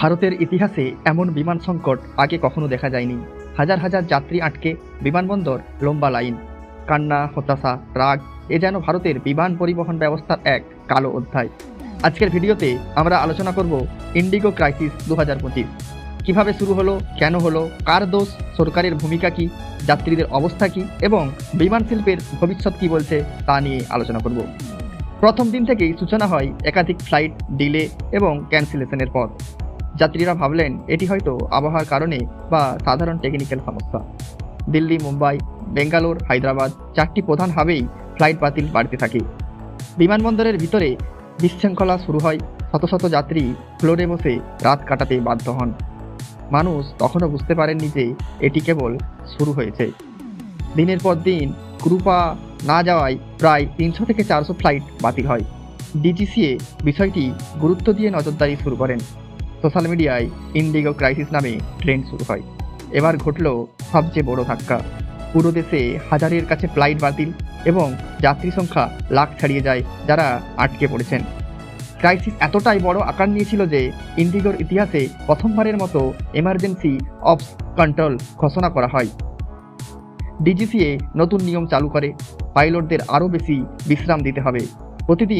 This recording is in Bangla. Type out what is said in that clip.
ভারতের ইতিহাসে এমন বিমান সংকট আগে কখনো দেখা যায়নি। হাজার হাজার যাত্রী আটকে বিমানবন্দর, লম্বা লাইন। কান্না, হতাশা, রাগ, এ যেন ভারতের বিমান পরিবহন ব্যবস্থার এক কালো অধ্যায়। আজকের ভিডিওতে আমরা আলোচনা করব ইন্ডিগো ক্রাইসিস দু হাজার পঁচিশ। কীভাবে শুরু হলো, কেন হলো, কার দোষ, সরকারের ভূমিকা কী, যাত্রীদের অবস্থা কী, এবং বিমান শিল্পের ভবিষ্যৎ কী বলছে, তা নিয়ে আলোচনা করব। প্রথম দিন থেকেই সূচনা হয় একাধিক ফ্লাইট, ডিলে এবং ক্যান্সেলেশনের পথ। যাত্রীরা ভাবলেন, এটি হয়তো আবহাওয়ার কারণে বা সাধারণ টেকনিক্যাল সমস্যা। দিল্লি, মুম্বাই, বেঙ্গালোর, হায়দ্রাবাদ চারটি প্রধান হাবেই ফ্লাইট বাতিল বাড়তে থাকে। বিমানবন্দরের ভিতরে বিশৃঙ্খলা শুরু হয়, শত শত যাত্রী ফ্লোরে বসে রাত কাটাতে বাধ্য হন। মানুষ তখনও বুঝতে পারেননি যে এটি কেবল শুরু হয়েছে। দিনের পর দিন ক্রুপা না যাওয়ায় প্রায় তিনশো থেকে চারশো ফ্লাইট বাতিল হয়। ডিজিসিএ বিষয়টি গুরুত্ব দিয়ে নজরদারি শুরু করেন। সোশ্যাল মিডিয়ায় ইন্ডিগো ক্রাইসিস নামে ট্রেন্ড শুরু হয়। এবার ঘটল সবচেয়ে বড় ধাক্কা। পুরো দেশে হাজারের কাছে ফ্লাইট বাতিল এবং যাত্রী সংখ্যা লাখ ছাড়িয়ে যায় যারা আটকে পড়েছেন। ক্রাইসিস এতটাই বড় আকার নিয়েছিল যে ইন্ডিগোর ইতিহাসে প্রথমবারের মতো এমার্জেন্সি অফস কন্ট্রোল ঘোষণা করা হয়। ডিজিসিএ নতুন নিয়ম চালু করে। পাইলটদের আরও বেশি বিশ্রাম দিতে হবে। প্রতিদিন